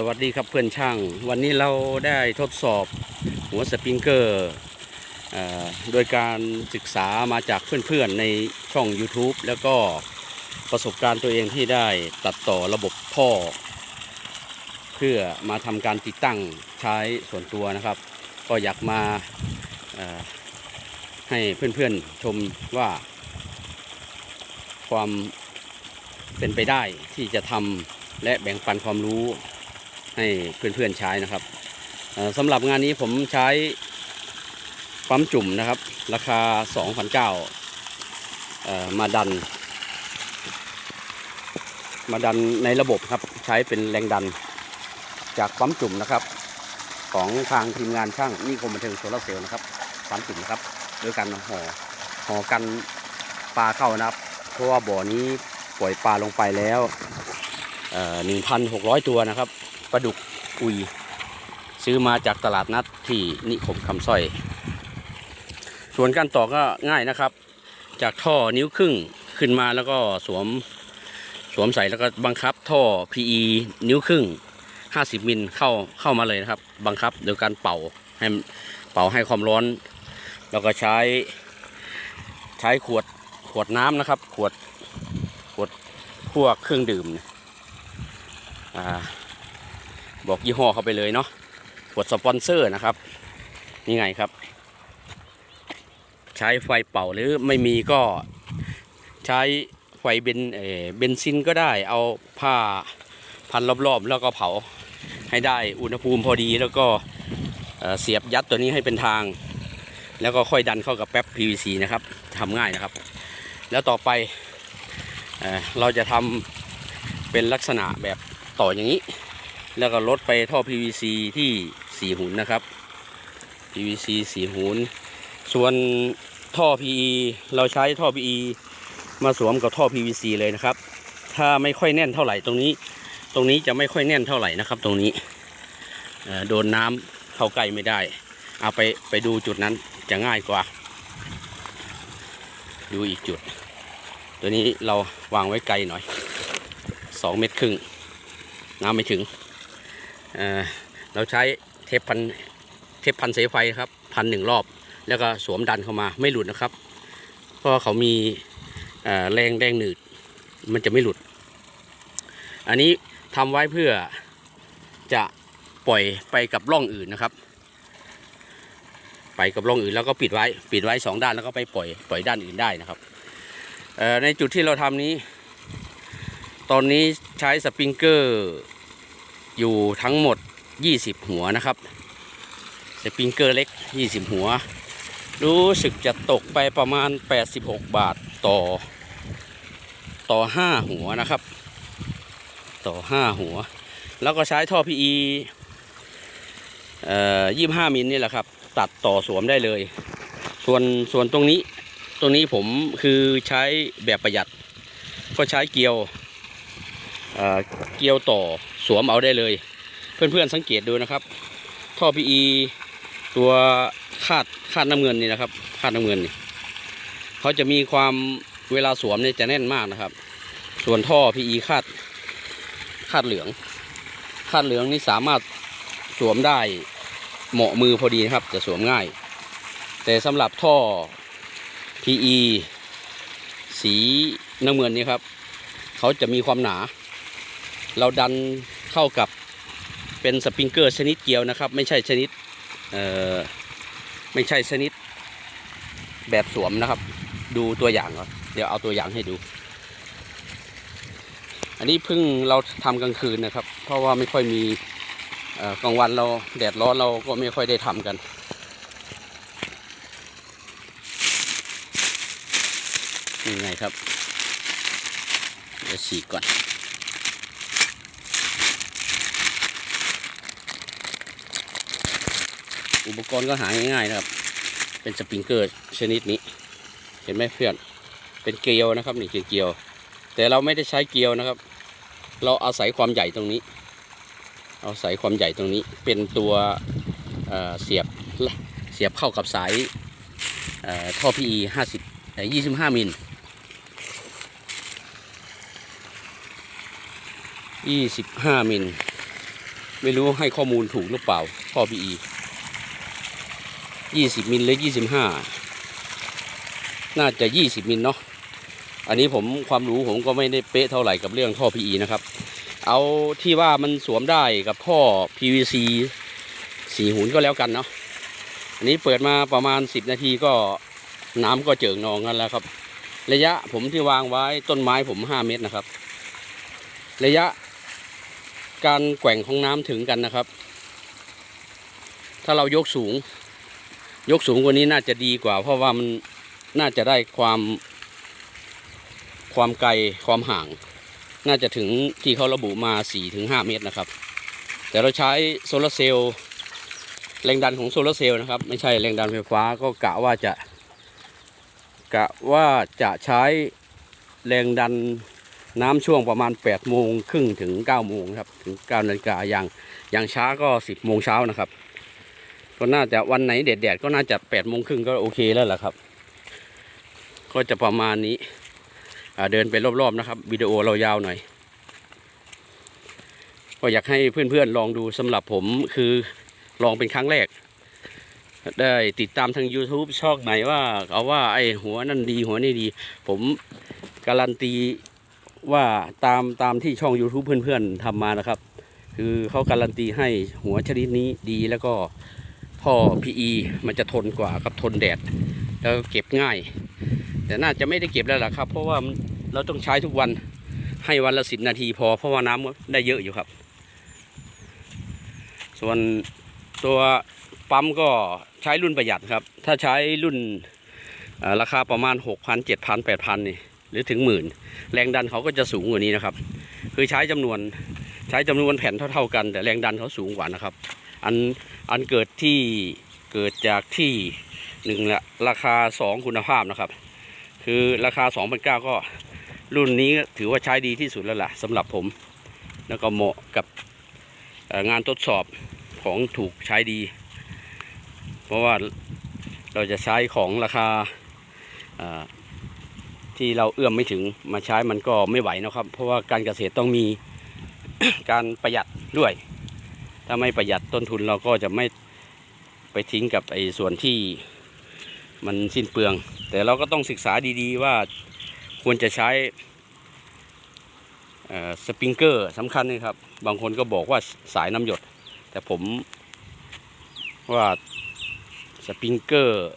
สวัสดีครับเพื่อนช่าง วันนี้เราได้ทดสอบหัวสปริงเกอร์โดยการศึกษามาจากเพื่อนๆในช่อง YouTube แล้วก็ประสบการณ์ตัวเองที่ได้ตัดต่อระบบท่อ เพื่อมาทำการติดตั้งใช้ส่วนตัวนะครับ ก็อยากมาให้เพื่อนๆชมว่า ความเป็นไปได้ที่จะทำและแบ่งปันความรู้ ให้เพื่อนๆใช้นะครับสำหรับงานนี้ผมใช้ปั๊มจุ่มนะครับ ราคา 2,009เอ่อมาดัน มาดันในระบบครับใช้เป็นแรงดันจากปั๊มจุ่มนะครับ ของทางทีมงานช่างนิคมบันเทิงโซลาร์เซลล์นะครับปั๊มจุ่มนะครับโดยการห่อห่อกันปลาเข้านะครับ เพราะว่าบ่อนี้ปล่อยปลาลงไปแล้วหนึ่งพันหกร้อยตัวนะครับ ปลาดุกอุย ซื้อมาจากตลาดนัดที่นิคมคำสร้อย ส่วนการต่อก็ง่ายนะครับ จากท่อนิ้วครึ่งขึ้นมาแล้วก็สวมสวมใส่แล้วก็บังคับท่อ PE นิ้วครึ่ง 50มิลเข้าเข้ามาเลยนะครับ บังคับโดยการเป่าให้เป่าให้ความร้อน แล้วก็ใช้ใช้ขวดขวดน้ำนะครับ ขวดขวดพวกเครื่องดื่มอ่า บอกยี่ห้อเข้าไปเลยเนาะกดสปอนเซอร์นะครับ นี่ไงครับ ใช้ไฟเป่าหรือไม่มีก็ใช้ไฟเบนเบนซินก็ได้เอาผ้าพันรอบๆ แล้วก็เผาให้ได้อุณหภูมิพอดีแล้วก็เเสียบยัดตัวนี้ให้เป็นทาง แล้วก็ค่อยดันเข้ากับแป๊บ PVC นะครับทำง่ายนะครับ แล้วต่อไปเอเราจะทำเป็นลักษณะแบบต่ออย่างนี้ แล้วก็ลดไปท่อ PVC ที่ 4 หุนนะครับ PVC 4 หุน ส่วนท่อ PE เราใช้ท่อ PE มาสวมกับท่อ PVC เลยนะครับ ถ้าไม่ค่อยแน่นเท่าไหร่ตรงนี้ ตรงนี้จะไม่ค่อยแน่นเท่าไหร่นะครับ ตรงนี้โดนน้ำเข้าใกล้ไม่ได้ เอาไปไปดูจุดนั้นจะง่ายกว่า ดูอีกจุด ตัวนี้เราวางไว้ไกลหน่อย 2 เมตรครึ่งน้ำไม่ถึง เราใช้เทปพันเทปพันสายไฟครับพันหนึ่งรอบ แล้วก็สวมดันเข้ามาไม่หลุดนะครับ เพราะเขามีแรงแรงหนืดมันจะไม่หลุด อันนี้ทำไว้เพื่อจะปล่อยไปกับร่องอื่นนะครับ ไปกับร่องอื่นแล้วก็ปิดไว้ปิดไว้สองด้านแล้วก็ไปปล่อยปล่อยด้านอื่นได้นะครับในจุดที่เราทำนี้ ตอนนี้ใช้สปริงเกอร์ อยู่ทั้งหมด 20 หัวนะครับสปริงเกอร์เล็ก 20 หัว รู้สึกจะตกไปประมาณ 86 บาทต่อ ต่อ 5 หัวนะครับ ต่อ 5 หัว แล้วก็ใช้ท่อ PE เอ่อ25 มิลนี่แหละครับ ตัดต่อสวมได้เลย ส่วนส่วนตรงนี้ตรงนี้ผมคือใช้แบบประหยัด ก็ใช้เกลียวเเกลียวต่อ สวมเอาได้เลย เพื่อนๆสังเกตดูนะครับ ท่อ PE ตัวคาดคาดน้ำเงินนี่นะครับ คาดน้ำเงินนี่เขาจะมีความเวลาสวมเนี่ยจะแน่นมากนะครับ ส่วนท่อ PE คาดคาดเหลือง คาดเหลืองนี่สามารถสวมได้เหมาะมือพอดีนะครับ จะสวมง่าย แต่สำหรับท่อ PE สีน้ำเงินนี่ครับ เขาจะมีความหนา เราดัน เข้ากับเป็นสปริงเกอร์ชนิดเกลียวนะครับ ไม่ใช่ชนิดเอ่อไม่ใช่ชนิดแบบสวมนะครับ ดูตัวอย่างก่อนเดี๋ยวเอาตัวอย่างให้ดู อันนี้เพิ่งเราทำกลางคืนนะครับ เพราะว่าไม่ค่อยมีกลางวันเราแดดร้อนเราก็ไม่ค่อยได้ทำกันนี่ไงครับเดี๋ยวฉีกก่อน อุปกรณ์ก็หาง่ายๆนะครับ เป็นสปริงเกอร์ชนิดนี้ เห็นไหมเพื่อน เป็นเกลียวนะครับนี่คือเกลียว แต่เราไม่ได้ใช้เกลียวนะครับ เราอาศัยความใหญ่ตรงนี้ เอาศัยความใหญ่ตรงนี้ เป็นตัวเเสียบเสียบเข้ากับสายเอ่อท่อ PE 50เอ่อ25มิล25มิลไม่รู้ให้ข้อมูลถูกหรือเปล่าท่อ PE ยี่สิบมิลหรือยี่สิบห้าน่าจะยี่สิบมิลเนาะอันนี้ผมความรู้ผมก็ไม่ได้เป๊ะเท่าไหร่กับเรื่องท่อ PE นะครับ เอาที่ว่ามันสวมได้กับท่อ PVC สีหุนก็แล้วกันเนาะอันนี้เปิดมาประมาณ 10 นาทีก็น้ำก็เจิ่งนองกันแล้วครับ ระยะผมที่วางไว้ต้นไม้ผม 5 เมตรนะครับ ระยะการแกว่งของน้ำถึงกันนะครับ ถ้าเรายกสูง ยกสูงกว่านี้น่าจะดีกว่า เพราะว่ามันน่าจะได้ความความไกลความห่าง น่าจะถึงที่เขาระบุมา 4-5 เมตรนะครับ แต่เราใช้โซลาร์เซลล์แรงดันของโซลาร์เซลล์นะครับ ไม่ใช่แรงดันไฟฟ้าก็กะว่าจะ กะว่าจะใช้แรงดันน้ำช่วงประมาณ8โมงครึ่งถึง9โมงครับ ถึง9นาฬิกาอย่างอย่างช้าก็ 10โมงเช้านะครับ ก็น่าจะวันไหนแดดๆก็น่าจะ8โมงครึ่งก็โอเคแล้วล่ะครับ ก็จะประมาณนี้เดินไปรอบๆนะครับวิดีโอเรายาวหน่อย ก็อยากให้เพื่อนๆลองดูสำหรับผมคือลองเป็นครั้งแรก ได้ติดตามทาง YouTube ช่องไหนว่าเอาว่าไอ้หัวนั่นดีหัวนี่ดี ผมการันตีว่าตามตามที่ช่อง YouTube เพื่อนๆทำมานะครับ คือเขาการันตีให้หัวชนิดนี้ดีแล้วก็ ท่อ PE มันจะทนกว่ากับทนแดด แล้วเก็บง่าย แต่น่าจะไม่ได้เก็บแล้วล่ะครับ เพราะว่าเราต้องใช้ทุกวันให้วันละสิบนาทีพอเพราะว่าน้ำได้เยอะอยู่ครับ ส่วนตัวปั๊มก็ใช้รุ่นประหยัดครับ ถ้าใช้รุ่นราคาประมาณ 6 0 0 0 7 0 0 0 8,000นี่หรือถึงหมื่นแรงดันเขาก็จะสูงกว่านี้นะครับ คือใช้จำนวนใช้จำนวนแผ่นเท่า ๆกัน แต่แรงดันเขาสูงกว่านะครับ อันอันเกิดที่เกิดจากที่หนึ่งละราคา2คุณภาพนะครับ คือราคา2 9 0 0ก็รุ่นนี้ถือว่าใช้ดีที่สุดแล้วล่ะสำหรับผม แล้วก็เหมาะกับงานทดสอบของถูกใช้ดี เพราะว่าเราจะใช้ของราคาที่เราเอื้อมไม่ถึงมาใช้มันก็ไม่ไหวนะครับ เพราะว่าการเกษตรต้องมีการประหยัดด้วย ถ้าไม่ประหยัดต้นทุนเราก็จะไม่ไปทิ้งกับไอ้ส่วนที่มันสิ้นเปลือง แต่เราก็ต้องศึกษาดีๆว่าควรจะใช้สปริงเกอร์สำคัญนะครับ บางคนก็บอกว่าสายน้ำหยด แต่ผมว่าสปริงเกอร์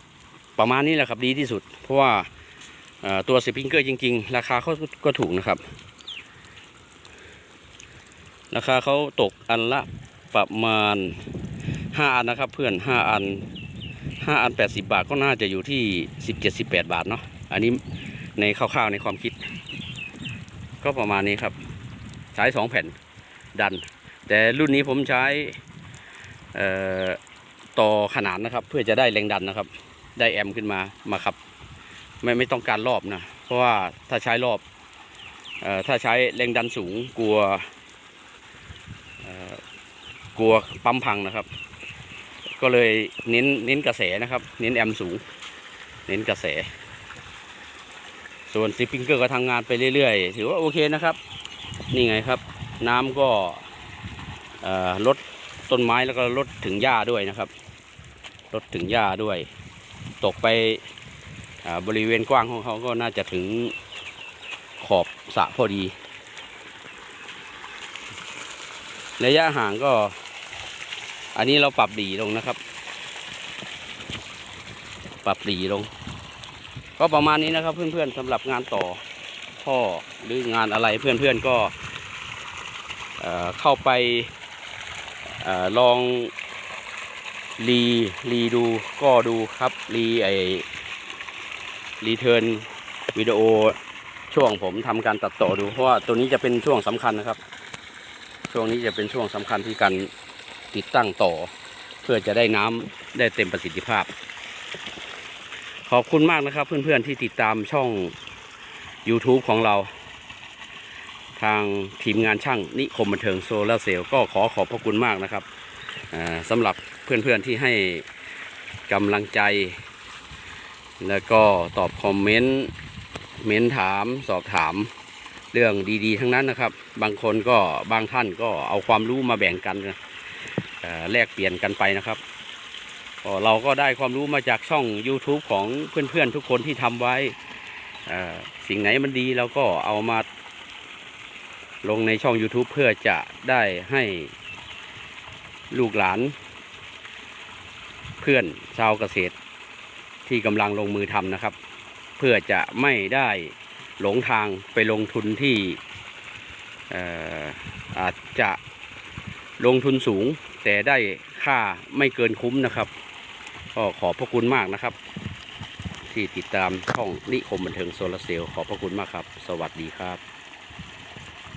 ประมาณนี้แหละครับดีที่สุด เพราะว่าตัวสปริงเกอร์จริง ๆ ราคาเขาก็ถูกนะครับ ราคาเขาตกอันละ ประมาณ 5 อันนะครับ เพื่อน 5 อัน 5 อัน 80 บาทก็น่าจะอยู่ที่ 17-18 บาทเนาะอันนี้ในคร่าวๆในความคิด ก็ประมาณนี้ครับ ใช้ 2 แผ่นดัน แต่รุ่นนี้ผมใช้ต่อขนานนะครับ เพื่อจะได้แรงดันนะครับ ได้แอมขึ้นมามาขับ ไม่ไม่ต้องการรอบนะ เพราะว่าถ้าใช้รอบออถ้าใช้แรงดันสูงกลัว กลัวปั๊มพังนะครับ ก็เลยเน้นเน้นกระแสนะครับ เน้นแอมสูง เน้นกระแส ส่วนสปริงเกอร์ก็ทำงานไปเรื่อยๆ ถือว่าโอเคนะครับ นี่ไงครับ น้ำก็ลดต้นไม้แล้วก็ลดถึงหญ้าด้วยนะครับลดถึงหญ้าด้วย ตกไปบริเวณกว้างของเขาก็น่าจะถึงขอบสระพอดี ระยะห่างก็ อันนี้เราปรับดีลงนะครับ ปรับดีลง ก็ประมาณนี้นะครับ เพื่อนๆสำหรับงานต่อพ่อหรืองานอะไรเพื่อนๆก็เข้าไปออลองรีรีดูก็ดูครับรีไอรีเทิร์นวิดีโอช่วงผมทำการตัดต่อดูเพราะว่าตัวนี้จะเป็นช่วงสำคัญนะครับ ช่วงนี้จะเป็นช่วงสำคัญที่การ ติดตั้งต่อ เพื่อจะได้น้ำได้เต็มประสิทธิภาพ ขอบคุณมากนะครับเพื่อนๆที่ติดตามช่อง YouTube ของเรา ทางทีมงานช่างนิคมบันเทิงโซลาเซลล์ก็ขอขอบพระคุณมากนะครับสำหรับเพื่อนๆที่ให้กำลังใจ แล้วก็ตอบคอมเมนต์เม้นถามสอบถามเรื่องดีๆ ทั้งนั้นนะครับ บางคนก็บางท่านก็เอาความรู้มาแบ่งกันอ่อ แลกเปลี่ยนกันไปนะครับเราก็ได้ความรู้มาจากช่อง YouTube ของเพื่อนๆทุกคนที่ทำไว้สิ่งไหนมันดีเราก็เอามาลงในช่อง YouTube เพื่อจะได้ให้ลูกหลาน เพื่อนชาวเกษตรที่กำลังลงมือทำนะครับ เพื่อจะไม่ได้หลงทางไปลงทุนที่อออาจจะลงทุนสูง แต่ได้ค่าไม่เกินคุ้มนะครับ ก็ขอบพระคุณมากนะครับ ที่ติดตามช่องนิคมบันเทิงโซลาเซลล์ขอบพระคุณมากครับ สวัสดีครับ